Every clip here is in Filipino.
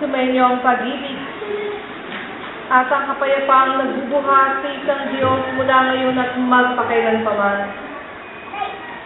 Sumenyo ang pag-ibig at ang kapayapaang nagbubuhat sa isang Diyos mula ngayon at magpakailanpaman.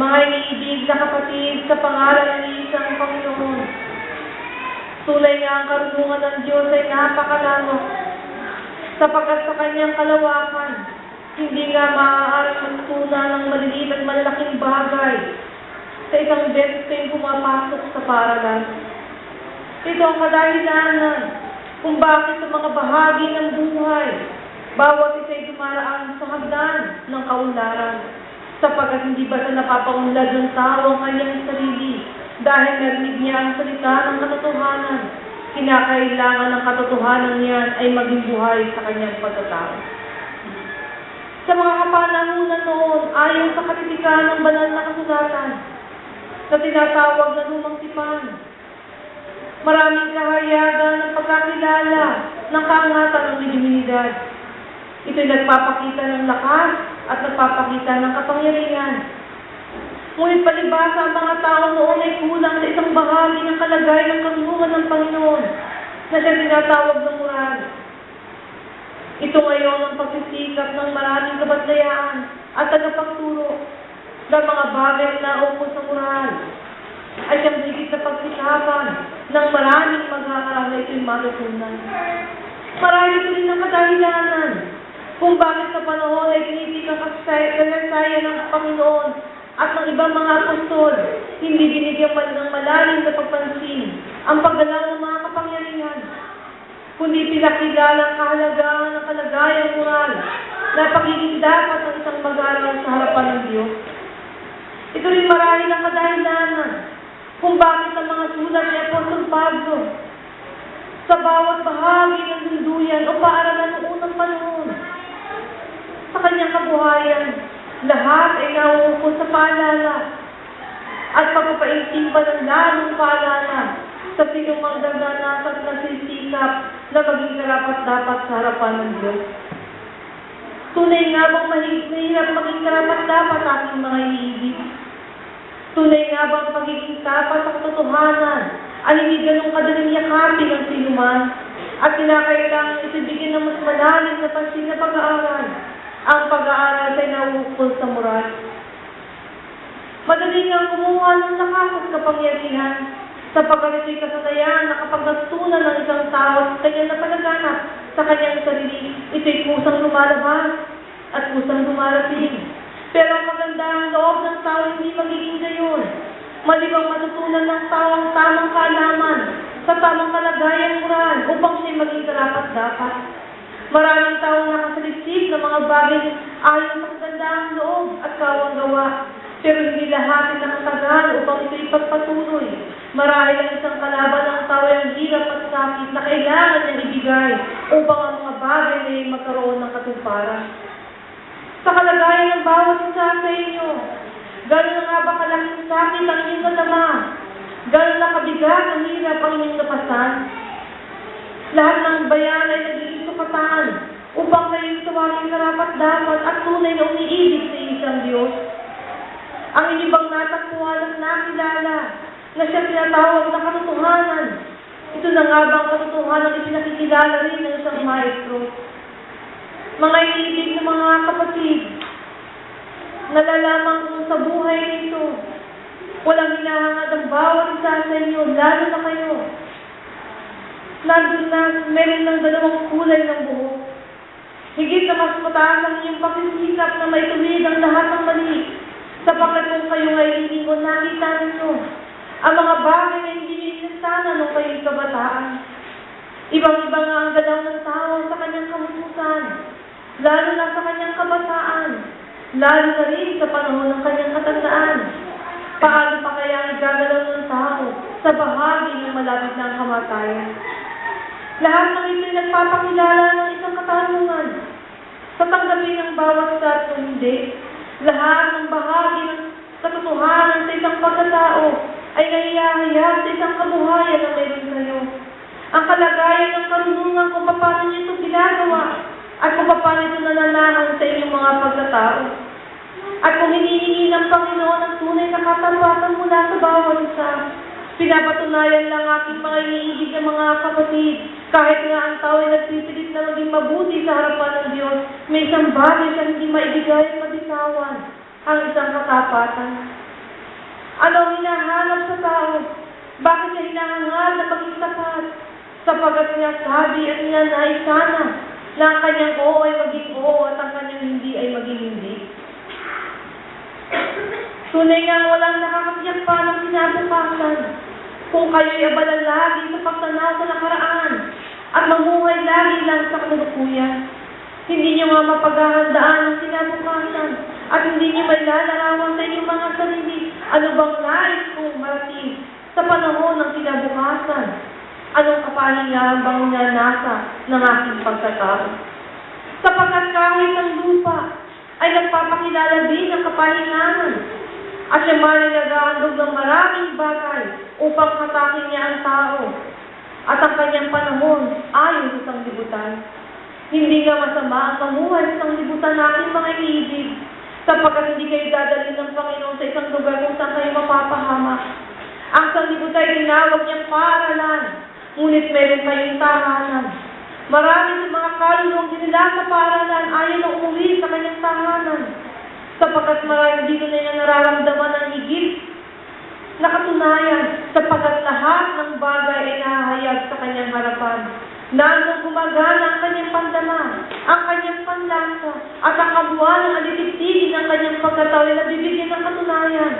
Mga iniibig na kapatid sa pangalan ng isang Panginoon, tunay nga ang karunungan ng Diyos ay napakalano sapagkat sa kanyang kalawakan, hindi nga maaaring magtuna ng maliliit at malalaking bagay sa isang beses kayong pumapasok sa paralan. Ito ang kadahilanan kung bakit sa mga bahagi ng buhay, bawat isa'y dumaraan sa hagdan ng kaunlaran, sapagkat hindi ba sa napapaunlad ng tao ang kanyang sarili dahil narinig niya ang salita ng katotohanan. Kinakailangan ng katotohanan niyan ay maging buhay sa kanyang pagkatao. Sa mga kapanahunan noon, ayon sa katitikan ng banal na kasulatan, na tinatawag na lumang tipan, Maraming kahayagan ng pagkakilala ng kaangatan ng divinidad. Ito'y nagpapakita ng lakas at nagpapakita ng kapangyarihan. Ngunit palibasa ang mga tao noon ay kulang sa isang bahagi ng kalagay ng karunungan ng Panginoon na siya tinatawag ng moral. Ito ngayon ang pagsisikap ng maraming kabatlayaan at tagapagturo ng mga bagay na ukol sa moral ay siyang higit sa pagsikapan ng maraming mag-aaral na ito'y matutunan. Marami ko rin ang kadahilanan kung bakit sa panahon ay tinitik ang kasaysayan ng Panginoon at ng ibang mga apostol, hindi binigyan man ng malalim na pagpansin ang paggalaw ng mga kapangyarihan, kundi pinakilala ang kahalagaan ng kalagayang moral na pagiging dapat ng isang mag-aaral sa harapan ng Diyos. Ito rin marahil ang kadahilanan kung bakit ang mga sulat ni Apostol Pablo sa bawat bahagi ng dunduyan o paaralan ng unang panahon. Sa kanyang kabuhayan, lahat ay nauukol sa paalala at pagpapaintimba ng lalong paalala sa sinong magdaganas at nagsisikap na maging karapat-dapat sa harapan ng Diyos. Tunay nga bang mahirap, maging karapat-dapat aking mga iibig? Tunay nga bang pagiging tapat sa katotohanan ay hindi ganong kadaling yakapin ang sinuman at kinakailangan isibigin ng mas malalim na pansin na pag-aaral. Ang pag-aaral ay nauukol sa moral. Madali nga kumuha ng lakas at kapangyarihan sapagkat ito'y kasanayan na kapag natutunan ng isang tao sa kanyang napalaganap sa kanyang sarili, ito'y kusang lumalabas at kusang dumarating. Pero ang magandang loob ng tao hindi magiging gayon. Malibang matutunan ng tao ang tamang kaalaman sa tamang kalagayan moral upang siya maging karapat-dapat. Maraming taong nakasalisip ng mga bagay ayon sa magandang loob at kawang gawa. Pero hindi lahat ay nakatagal upang ito ipagpatuloy. Marahil ang isang kalaban ng tao ay ang hirap at sakit na kailangan niyang ibigay upang ang mga bagay na magkaroon ng katuparan sa kalagayan ng bawat isa sa inyo. Gano'n na nga ba kalaking sakit ang inyong nadama? Gano'n na kabigat ang hirap ang inyong napasan? Lahat ng bayan ay nagiging sukatan upang kayo tawagin karapat dapat at tunay na umiibig sa isang Diyos. Ang inyong bang natakbuhan at nakilala na siya tinatawag na katotohanan. Ito na nga bang katotohanan ipinakikilala rin ng isang maestro? Mga iibig ng mga kapatid, nalalaman kong sa buhay nito, walang hinahangad ang bawat isa sa inyo, lalo na kayo. Nandun na, meron ng dalawang kulay ng buhok. Higit na mas mataas ang iyong pakisikap na may tuwid ang lahat ng mali. Sapagkat kung kayo ay hindi mo nakita ninyo, ang mga bagay na hindi niyo inasana nung kayo'y kabataan. Ibang-iba nga ang galaw ng tao sa kanyang kamutusan lalo na sa kanyang kabataan, lalo na rin sa panahon ng kanyang katandaan. Paano pa kaya ang gagalaw ng tao sa bahagi ng malapit ang kamatayan? Lahat ng ito'y nagpapakilala ng isang katanungan. Sa tanggapin ng bawat isa at hindi, lahat ng bahagi ng katotohanan sa isang pagkatao ay nahihahayag sa isang kabuhayan na mayroon kayo. Ang kalagayan ng karunungan kung paano niyo ito ginagawa at kung paano ito nananahan sa inyong mga pagkatao. At kung hinihingi ng Panginoon ang tunay na katapatan mula sa bawat isa, Pinapatunayan lang aking mga iniibig ng mga kapatid. Kahit nga ang tao ay nagpipilit na maging mabuti sa harapan ng Diyos, may isang bagay siyang hindi maibigay at mabitawan, ang isang katapatan. Ano ang hinahanap sa tao? Bakit niya hinahangad na maging tapat? Sapagat niya sabi at niya nais sana na ang kanyang oo ay maging oo at ang kanyang hindi ay maging hindi. Tunay nga walang nakakatiyak pa ng kinabukasan. Kung kayo'y abala lagi sa pagtanaw sa nakaraan at mamuhay lagi lang sa kalukuyan, hindi niyo nga mapaghahandaan ang kinabukasan at hindi niyo may lalarawan sa inyong mga sarili ano bang nais kong marating sa panahon ng kinabukasan. Anong kapahingahan bang nasa ng aking pagkatao? Sapagkat kahit ang lupa ay nagpapakilala din ng kapahingahan at siya man ay nag-aandog ng maraming bagay upang hatakin niya ang tao at ang kanyang panahon ayon sa sanglibutan. Hindi nga masama ang mamuhay sa sanglibutan na aking mga iibig sapagkat hindi kayo dadalhin ng Panginoon sa isang lugar kung saan kayo mapapahamak. Ang sanglibutan ay tinawag niyang paaralan, ngunit meron kayong tahanan. Marami sa mga kalulong dinila sa paaralan ayaw na umuwi sa kanyang tahanan sapagkat marami dito na niya nararamdaman ng higit na katunayan sapagkat lahat ng bagay ay nahahayag sa kanyang harapan. Nandang gumagana ang kanyang pandama, ang kanyang panlasa, at ang kabuuan ng alitigtigin ng kanyang pagkatao ay nabibigyan ng katunayan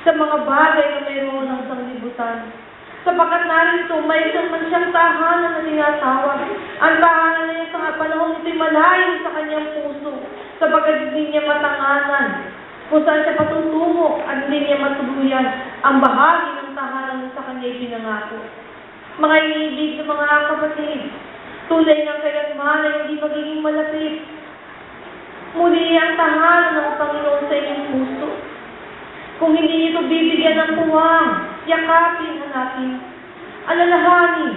sa mga bagay na mayroon ng sanglibutan. Sapagkat narito, may isang man siyang tahanan na tinatawag. Ang tahanan na sa panahon ito'y malayo sa kanyang puso, sapagkat hindi niya matanganan kung saan siya patutungo at hindi niya matuluyan ang bahagi ng tahanan na sa kanya ipinangako. Mga iniibig ng mga kapatid, tulay ng kailanman ay hindi magiging malapit. Muli ang tahanan ng Panginoon sa inyong puso. Kung hindi ito bibigyan ng puwang, yakapin, hanapin, alalahanin.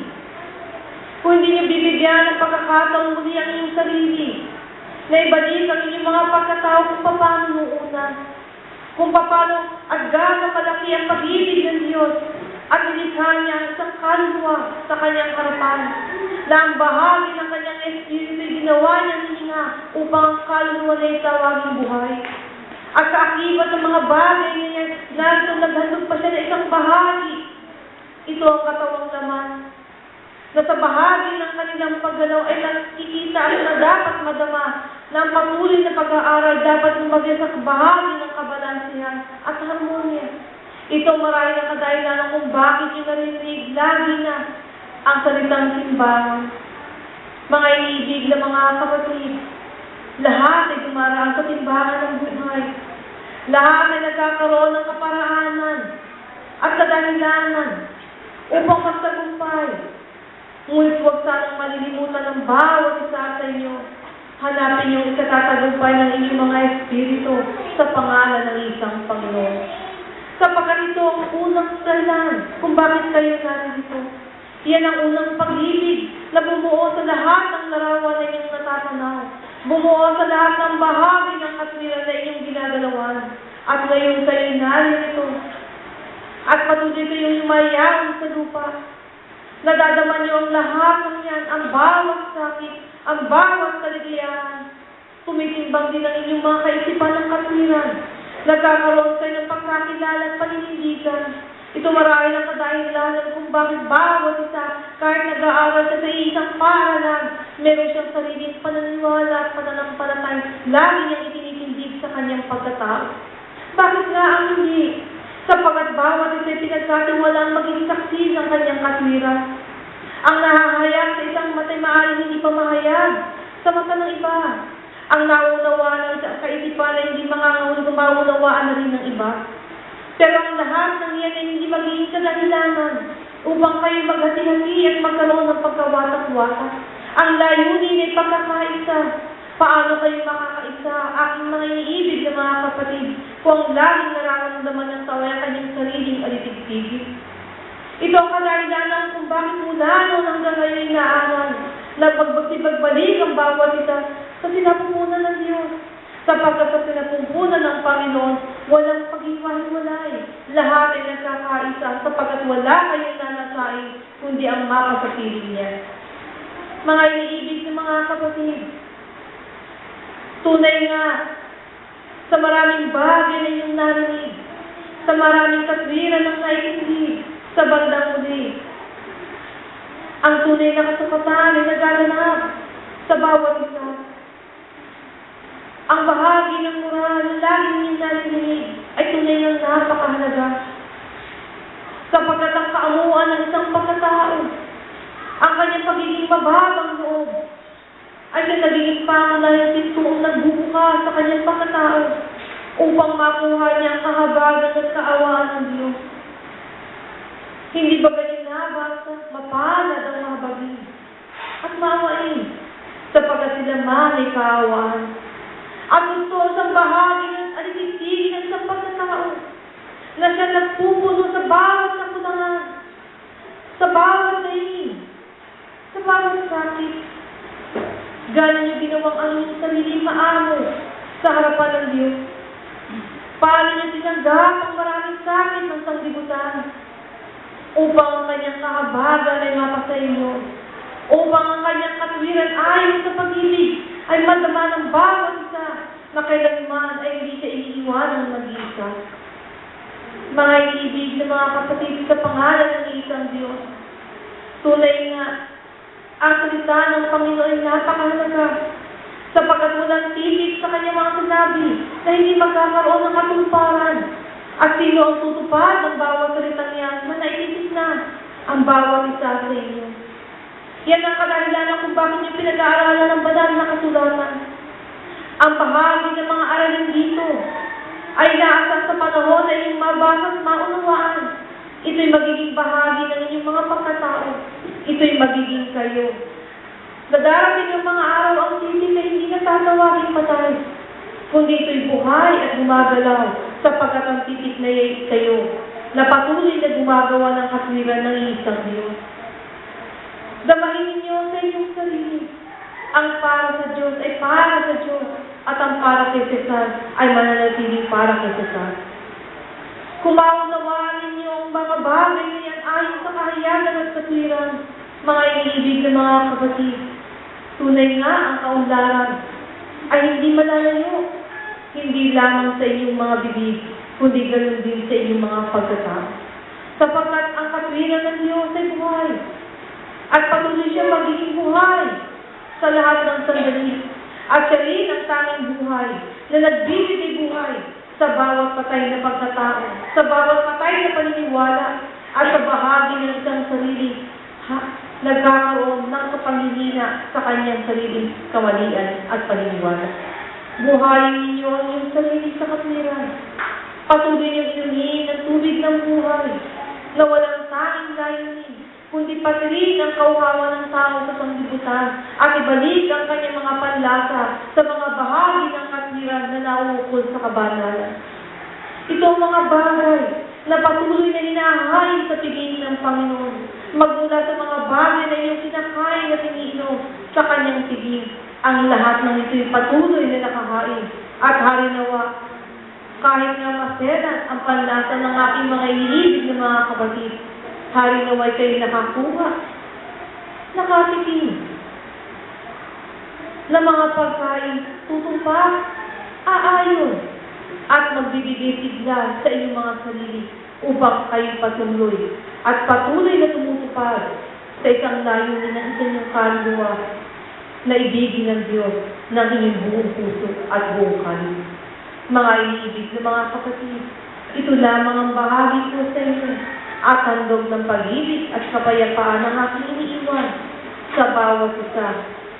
Kung hindi niyo bibigyan ng pagkakataong muli ang inyong sarili, na ibalik ang inyong mga pagkatao kung paano noong una, kung paano gaano kalaki ang pag-ibig ng Diyos at nilikha niya isang kaluluwa sa kanyang harapan na ang bahagi ng kanyang espiritu ginawa niyang hininga upang ang kaluluwa na itawaging buhay. At sa akibat ng mga bagay na yan, narito naghandog pa siya ng isang bahagi. Ito ang katawang laman na sa bahagi ng kanilang paggalaw ay nakikita at na dapat madama na ang patuloy na pag-aaral dapat lumagay sa bahagi ng kabalansihan at harmonya. Ito marahil ang kadahilan kung bakit yung narinig lagi na ang salitang simbahan. Mga iniibig na mga kapatid, lahat ay dumaraan sa timbangan ng buhay. Lahat ay nagkakaroon ng kaparaanan at kadahilanan upang magtagumpay. Ngunit huwag sanang malilimutan ng bawat isa sa inyo. Hanapin yung ikatatagumpay ng inyong mga espiritu sa pangalan ng isang Panginoon. Sapagkat ito ang unang dahilan kung bakit kayo narito. Yan ang unang pag-ibig na bumuo sa lahat ng larawan na inyong natatanaw. Bumuo sa lahat ng bahagi ng katwiran na inyong ginagalawan. At ngayon kayo narito. At patuloy kayong lumayaon sa lupa. Nadadama niyo ang lahat ng yan, ang bawat sakit, ang bawat kaligayahan. Tumitimbang din ang inyong mga kaisipan ng katwiran. Nagkakaroon kayo ng pagkakilala at paninindigan. Ito marahil ang kadahilanan kung bakit bawat isa, kahit nag-aaral sa isang paaralan, meron siyang sariling pananiwala at pananampalatay, lagi niyang itinitindig sa kanyang pagkatao. Bakit nga ang hindi? Sapagat bawat isa'y pinagkatiwalang maging saksi ng kanyang katwiran. Ang nahahayag sa isang matay maaaring hindi pa mahayag sa mata ng iba. Ang naunawaan ng isang kaisipan ay hindi mangangahulog maunawaan na rin ng iba. Pero ang lahat ng iyan ay hindi magiging kadahilanan upang kayo maghati-hati at magkaroon ng pagkawatak-watak. Ang layunin ay pagkakaisa. Paano kayo makakaisa? Aking mga iniibig na mga kapatid, kung laging nararamdaman ng tao ang kanyang sariling alitigtigil. Ito ang kadahilanan kung bakit mula noon hanggang ngayon ay naaral na pagbagbalik ang bawat isa sa sinapupunan ng Diyos. Sapagkat sa pinapumpunan ng Panginoon, walang paghiwalay. Lahat ay nagkakaisa sapagkat wala kayong nanasain, kundi ang mapa sa piling niya. Mga iniibig ng mga kapatid, tunay nga, sa maraming bagay na inyong narinig, sa maraming katwiran ng naiindig, sa bandang muli, ang tunay na kasukatan ay nagaganap sa bawat isa. Ang bahagi ng moral na laging niyong narinig ay tunay ng napakahalaga. Sapagkat ang kaamuan ng isang pagkatao, ang kanyang pagiging mababang loob, ay na nagiging pangunayan pintuong nagbubuka sa kanyang pagkatao upang makuha niya ang kahabagan at kaawaan ng Diyos. Hindi ba galinabasa, mapalad ang mga bagay at maawain sapagkat sila man ay kaawaan. At gusto ang bahagi ng alitigtigin ng isang pagkatao na siya nagpupuno sa bawat nakulangan, sa bawat daing, sa bawat sakit. Ganon niyo ginawang ang inyong sarili maamo sa harapan ng Diyos. Paano niyo tinanggap ang maraming sakit ng sanglibutan upang ang kanyang kahabagan ay mapasa inyo, upang ang kanyang katwiran ayon sa pag-ibig ay madama ng bawat isa na kailanman ay hindi siya iniiwan ng mag-iisa. Mga iniibig na mga kapatid sa pangalan ng isang Diyos, tunay nga, ang salita ng Panginoon ay napakahalaga sapagkat walang titik sa kanyang mga sinabi na hindi magkakaroon ng katumparan. At sino ang tutupad ng bawat salitang yan na naiisip na ang bawat isa sa inyo. Yan ang kadahilanan kung bakit niyo pinag-aaralan ng banal na kasulatan. Ang bahagi ng mga aralin dito ay naasas sa panahon na inyong mabasa at maunawaan. Ito'y magiging bahagi ng inyong mga pagkatao. Ito'y magiging kayo. Nadarating yung mga araw ang titik na hindi natatawagin patay, kundi ito'y buhay at gumagalaw sapagkat ang titik na yay kayo na patuloy na gumagawa ng katwiran ng isang Diyos. Damahin ninyo sa inyong sarili. Ang para sa Diyos ay para sa Diyos at ang para kay Cesar ay mananatiling para kay Cesar. Kumaunawaan ninyo ang mga bagay na yan ayon sa kahayagan at katwiran, mga iniibig na mga kapatid. Tunay nga ang kaunlaran ay hindi malalayo, hindi lamang sa inyong mga bibig, kundi ganun din sa inyong mga pagkatao. Sapagkat ang katwiran ng Diyos ay buhay, at patuloy siya magiging buhay sa lahat ng sandali. At siya rin ang tanging buhay na nagbibigay buhay sa bawat patay na pagkatao, sa bawat patay na paniniwala, at sa bahagi ng isang sarili, ha, nagkakaroon ng kapanghihina sa kanyang sariling kawalian at paniniwala. Buhayin ninyo ang iyong sarili sa katwiran. Patuloy niyong inumin ng tubig ng buhay na walang tanging layunin, kundi patirin ang kauhawan ng tao sa sanglibutan at ibalik ang kanyang mga panlasa sa mga bahagi ng katwiran na nauukol sa kabanalan. Ito ang mga bagay na patuloy na hinahain sa tingin ng Panginoon. Magmula sa mga bagay na iyong kinakain at iniinom sa kanyang tingin. Ang lahat ng ito'y patuloy na nakahain at harinawa. Kahit nga maselan ang panlasa ng aking mga iniibig na mga kapatid, harinaway kayo nakakuha, nakatikim na mga pagkain tutumpa, aayon, at magbibigay sigla sa inyong mga sarili upang kayo patuloy at patuloy na tumutupad sa isang layunin ng inyong kaluluwa na ibigin ng Diyos ng inyong buong puso at buong kaluluwa. Mga iniibig na mga kapatid, ito lamang ang bahagi ko sa inyo at handog ng pag-ibig at kapayapaan ng aking iniiwan sa bawat isa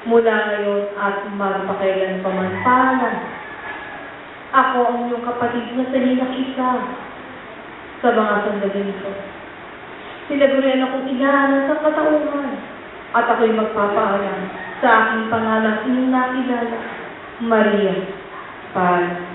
mula ngayon at magpakailan pamantalan. Ako ang iyong kapatid na salinang isa sa mga sandali ito. Sinagurian akong inahanan sa katauhan at ako'y magpapaalam sa aking pangalan inyong nakilala, Maria Paz.